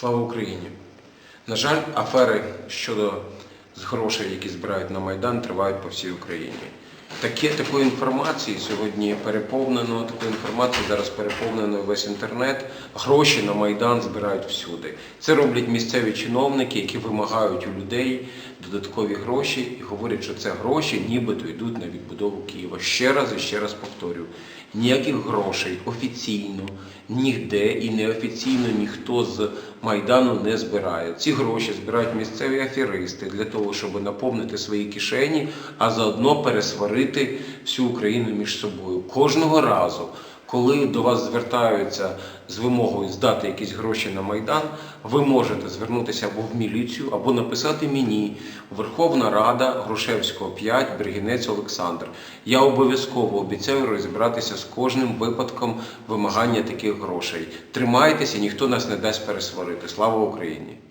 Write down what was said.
Слава Україні! На жаль, афери щодо грошей, які збирають на Майдан, тривають по всій Україні. Таке, такої інформації сьогодні переповнено, такої інформації зараз переповнено весь інтернет. Гроші на Майдан збирають всюди. Це роблять місцеві чиновники, які вимагають у людей додаткові гроші і говорять, що це гроші нібито йдуть на відбудову Києва. Ще раз і ще раз повторю: ніяких грошей офіційно, ніде і неофіційно ніхто з Майдану не збирає. Ці гроші збирають місцеві аферисти для того, щоб наповнити свої кишені, а заодно пересварити всю Україну між собою. Кожного разу, коли до вас звертаються з вимогою здати якісь гроші на Майдан, ви можете звернутися або в міліцію, або написати мені Верховна Рада Грушевського 5, Бригінець Олександр. Я обов'язково обіцяю розібратися з кожним випадком вимагання таких грошей. Тримайтеся, ніхто нас не дасть пересварити. Слава Україні!